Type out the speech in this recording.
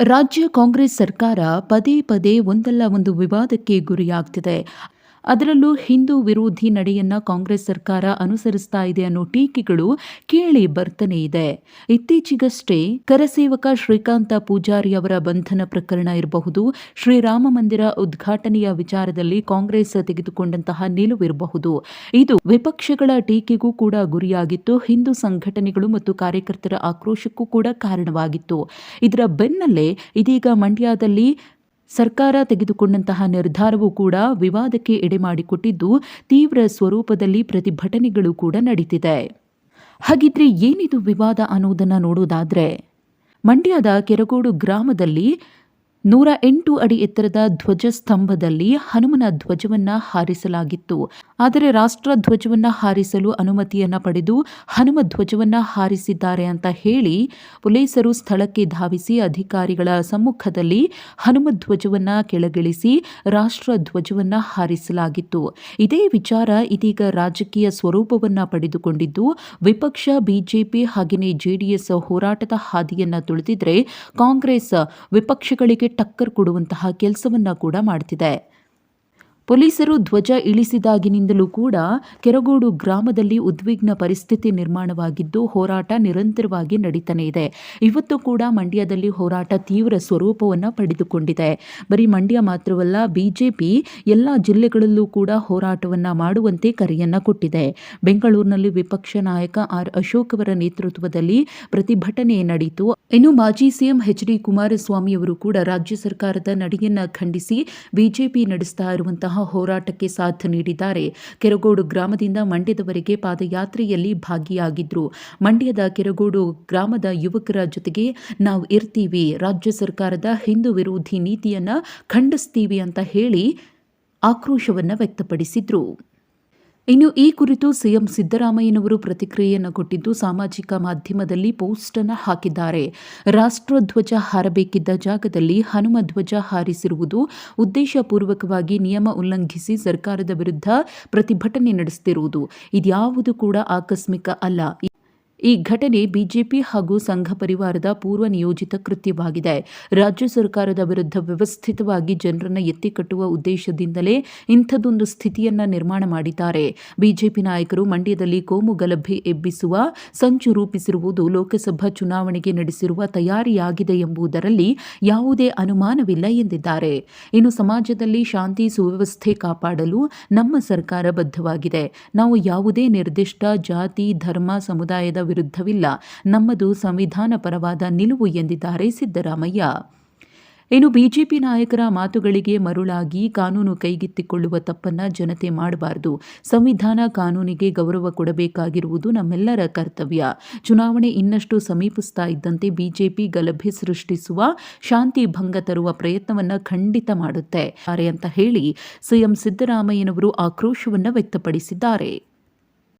ರಾಜ್ಯ ಕಾಂಗ್ರೆಸ್ ಸರ್ಕಾರ ಪದೇ ಪದೇ ಒಂದಲ್ಲ ಒಂದು ವಿವಾದಕ್ಕೆ ಗುರಿಯಾಗ್ತಿದೆ. ಅದರಲ್ಲೂ ಹಿಂದೂ ವಿರೋಧಿ ನಡೆಯನ್ನ ಕಾಂಗ್ರೆಸ್ ಸರ್ಕಾರ ಅನುಸರಿಸ್ತಾ ಇದೆ ಅನ್ನೋ ಟೀಕೆಗಳು ಕೇಳಿ ಬರ್ತಾನೆ ಇದೆ. ಇತ್ತೀಚೆಗಷ್ಟೇ ಕರಸೇವಕ ಶ್ರೀಕಾಂತ ಪೂಜಾರಿ ಅವರ ಬಂಧನ ಪ್ರಕರಣ ಇರಬಹುದು. ಶ್ರೀರಾಮ ಮಂದಿರ ಉದ್ಘಾಟನೆಯ ವಿಚಾರದಲ್ಲಿ ಕಾಂಗ್ರೆಸ್ ತೆಗೆದುಕೊಂಡಂತಹ ನಿಲುವಿರಬಹುದು. ಇದು ವಿಪಕ್ಷಗಳ ಟೀಕೆಗೂ ಕೂಡ ಗುರಿಯಾಗಿತ್ತು. ಹಿಂದೂ ಸಂಘಟನೆಗಳು ಮತ್ತು ಕಾರ್ಯಕರ್ತರ ಆಕ್ರೋಶಕ್ಕೂ ಕೂಡ ಕಾರಣವಾಗಿತ್ತು. ಇದರ ಬೆನ್ನಲ್ಲೇ ಇದೀಗ ಮಂಡ್ಯದಲ್ಲಿ ಸರ್ಕಾರ ತೆಗೆದುಕೊಂಡಂತಹ ನಿರ್ಧಾರವೂ ಕೂಡ ವಿವಾದಕ್ಕೆ ಎಡೆಮಾಡಿಕೊಟ್ಟಿದ್ದು ತೀವ್ರ ಸ್ವರೂಪದಲ್ಲಿ ಪ್ರತಿಭಟನೆಗಳು ಕೂಡ ನಡೀತಿದೆ. ಹಾಗಿದ್ರೆ ಏನಿದು ವಿವಾದ ಅನ್ನೋದನ್ನು ನೋಡೋದಾದ್ರೆ, ಮಂಡ್ಯದ ಕೆರಗೋಡು ಗ್ರಾಮದಲ್ಲಿ ನೂರ ಎಂಟು ಅಡಿ ಎತ್ತರದ ಧ್ವಜ ಸ್ತಂಭದಲ್ಲಿ ಹನುಮನ ಧ್ವಜವನ್ನ ಹಾರಿಸಲಾಗಿತ್ತು. ಆದರೆ ರಾಷ್ಟ್ರ ಧ್ವಜವನ್ನ ಹಾರಿಸಲು ಅನುಮತಿಯನ್ನ ಪಡೆದು ಹನುಮ ಧ್ವಜವನ್ನ ಹಾರಿಸಿದ್ದಾರೆ ಅಂತ ಹೇಳಿ ಪೊಲೀಸರು ಸ್ಥಳಕ್ಕೆ ಧಾವಿಸಿ ಅಧಿಕಾರಿಗಳ ಸಮ್ಮುಖದಲ್ಲಿ ಹನುಮ ಧ್ವಜವನ್ನ ಕೆಳಗಿಳಿಸಿ ರಾಷ್ಟ್ರ ಧ್ವಜವನ್ನ ಹಾರಿಸಲಾಗಿತ್ತು. ಇದೇ ವಿಚಾರ ಇದೀಗ ರಾಜಕೀಯ ಸ್ವರೂಪವನ್ನ ಪಡೆದುಕೊಂಡಿದ್ದು, ವಿಪಕ್ಷ, ಬಿಜೆಪಿ ಹಾಗೆಯೇ ಜೆಡಿಎಸ್ ಹೋರಾಟದ ಹಾದಿಯನ್ನ ತುಳಿದಿದ್ರೆ ಕಾಂಗ್ರೆಸ್ ವಿಪಕ್ಷಗಳಿಗೆ ಟಕ್ಕರ್ ಕೊಡುವಂತಹ ಕೆಲಸವನ್ನ ಕೂಡ ಮಾಡ್ತಿದೆ. ಪೊಲೀಸರು ಧ್ವಜ ಇಳಿಸಿದಾಗಿನಿಂದಲೂ ಕೂಡ ಕೆರಗೋಡು ಗ್ರಾಮದಲ್ಲಿ ಉದ್ವಿಗ್ನ ಪರಿಸ್ಥಿತಿ ನಿರ್ಮಾಣವಾಗಿದ್ದು ಹೋರಾಟ ನಿರಂತರವಾಗಿ ನಡೀತಾನೆ ಇದೆ. ಇವತ್ತು ಕೂಡ ಮಂಡ್ಯದಲ್ಲಿ ಹೋರಾಟ ತೀವ್ರ ಸ್ವರೂಪವನ್ನು ಪಡೆದುಕೊಂಡಿದೆ. ಬರೀ ಮಂಡ್ಯ ಮಾತ್ರವಲ್ಲ, ಬಿಜೆಪಿ ಎಲ್ಲ ಜಿಲ್ಲೆಗಳಲ್ಲೂ ಕೂಡ ಹೋರಾಟವನ್ನು ಮಾಡುವಂತೆ ಕರೆಯನ್ನ ಕೊಟ್ಟಿದೆ. ಬೆಂಗಳೂರಿನಲ್ಲಿ ವಿಪಕ್ಷ ನಾಯಕ ಆರ್ ಅಶೋಕ್ ಅವರ ನೇತೃತ್ವದಲ್ಲಿ ಪ್ರತಿಭಟನೆ ನಡೆಯಿತು ಇನ್ನು ಮಾಜಿ ಸಿಎಂ ಎಚ್ ಡಿ ಕುಮಾರಸ್ವಾಮಿ ಅವರು ಕೂಡ ರಾಜ್ಯ ಸರ್ಕಾರದ ನಡೆಯನ್ನ ಖಂಡಿಸಿ ಬಿಜೆಪಿ ನಡೆಸ್ತಾ ಇರುವಂತಹ ಹೋರಾಟಕ್ಕೆ ಸಾಥ್ ನೀಡಿದ್ದಾರೆ. ಕೆರಗೋಡು ಗ್ರಾಮದಿಂದ ಮಂಡ್ಯದವರೆಗೆ ಪಾದಯಾತ್ರೆಯಲ್ಲಿ ಭಾಗಿಯಾಗಿದ್ರು. ಮಂಡ್ಯದ ಕೆರಗೋಡು ಗ್ರಾಮದ ಯುವಕರ ಜೊತೆಗೆ ನಾವು ಇರ್ತೀವಿ. ರಾಜ್ಯ ಸರ್ಕಾರದ ಹಿಂದೂ ವಿರೋಧಿ ನೀತಿಯನ್ನ ಖಂಡಿಸ್ತೀವಿ ಅಂತ ಹೇಳಿ ಆಕ್ರೋಶವನ್ನು ವ್ಯಕ್ತಪಡಿಸಿದ್ರು. ಇನ್ನು ಈ ಕುರಿತು ಸಿಎಂ ಸಿದ್ದರಾಮಯ್ಯನವರು ಪ್ರತಿಕ್ರಿಯೆಯನ್ನು ಕೊಟ್ಟಿದ್ದು ಸಾಮಾಜಿಕ ಮಾಧ್ಯಮದಲ್ಲಿ ಪೋಸ್ಟ್ ಅನ್ನು ಹಾಕಿದ್ದಾರೆ. ರಾಷ್ಟ್ರಧ್ವಜ ಹಾರಬೇಕಿದ್ದ ಜಾಗದಲ್ಲಿ ಹನುಮ ಧ್ವಜ ಹಾರಿಸಿರುವುದು ಉದ್ದೇಶಪೂರ್ವಕವಾಗಿ ನಿಯಮ ಉಲ್ಲಂಘಿಸಿ ಸರ್ಕಾರದ ವಿರುದ್ಧ ಪ್ರತಿಭಟನೆ ನಡೆಸುತ್ತಿರುವುದು ಇದ್ಯಾವುದು ಕೂಡ ಆಕಸ್ಮಿಕ ಅಲ್ಲ. ಈ ಘಟನೆ ಬಿಜೆಪಿ ಹಾಗೂ ಸಂಘ ಪರಿವಾರದ ಪೂರ್ವ ನಿಯೋಜಿತ ಕೃತ್ಯವಾಗಿದೆ. ರಾಜ್ಯ ಸರ್ಕಾರದ ವಿರುದ್ಧ ವ್ಯವಸ್ಥಿತವಾಗಿ ಜನರನ್ನು ಎತ್ತಿಕಟ್ಟುವ ಉದ್ದೇಶದಿಂದಲೇ ಇಂಥದೊಂದು ಸ್ಥಿತಿಯನ್ನ ನಿರ್ಮಾಣ ಮಾಡಿದ್ದಾರೆ. ಬಿಜೆಪಿ ನಾಯಕರು ಮಂಡ್ಯದಲ್ಲಿ ಕೋಮು ಗಲಭೆ ಎಬ್ಬಿಸುವ, ಸಂಚು ರೂಪಿಸಿರುವುದು ಲೋಕಸಭಾ ಚುನಾವಣೆಗೆ ನಡೆಸಿರುವ ತಯಾರಿಯಾಗಿದೆ ಎಂಬುದರಲ್ಲಿ ಯಾವುದೇ ಅನುಮಾನವಿಲ್ಲ ಎಂದಿದ್ದಾರೆ. ಇನ್ನು ಸಮಾಜದಲ್ಲಿ ಶಾಂತಿ ಸುವ್ಯವಸ್ಥೆ ಕಾಪಾಡಲು ನಮ್ಮ ಸರ್ಕಾರ ಬದ್ಧವಾಗಿದೆ. ನಾವು ಯಾವುದೇ ನಿರ್ದಿಷ್ಟ ಜಾತಿ, ಧರ್ಮ, ಸಮುದಾಯದ ವಿರುದ್ಧವಿಲ್ಲ. ನಮ್ಮದು ಸಂವಿಧಾನ ಪರವಾದ ನಿಲುವು ಎಂದಿದ್ದಾರೆ ಸಿದ್ದರಾಮಯ್ಯ. ಇನ್ನು ಬಿಜೆಪಿ ನಾಯಕರ ಮಾತುಗಳಿಗೆ ಮರುಳಾಗಿ ಕಾನೂನು ಕೈಗೆತ್ತಿಕೊಳ್ಳುವ ತಪ್ಪನ್ನ ಜನತೆ ಮಾಡಬಾರದು. ಸಂವಿಧಾನ ಕಾನೂನಿಗೆ ಗೌರವ ಕೊಡಬೇಕಾಗಿರುವುದು ನಮ್ಮೆಲ್ಲರ ಕರ್ತವ್ಯ. ಚುನಾವಣೆ ಇನ್ನಷ್ಟು ಸಮೀಪಿಸ್ತಾ ಇದ್ದಂತೆ ಬಿಜೆಪಿ ಗಲಭೆ ಸೃಷ್ಟಿಸುವ, ಶಾಂತಿ ಭಂಗ ತರುವ ಪ್ರಯತ್ನವನ್ನ ಖಂಡಿತ ಮಾಡುತ್ತೆ. ಅಂತ ಹೇಳಿ ಸಿಎಂ ಸಿದ್ದರಾಮಯ್ಯನವರು ಆಕ್ರೋಶವನ್ನ ವ್ಯಕ್ತಪಡಿಸಿದ್ದಾರೆ.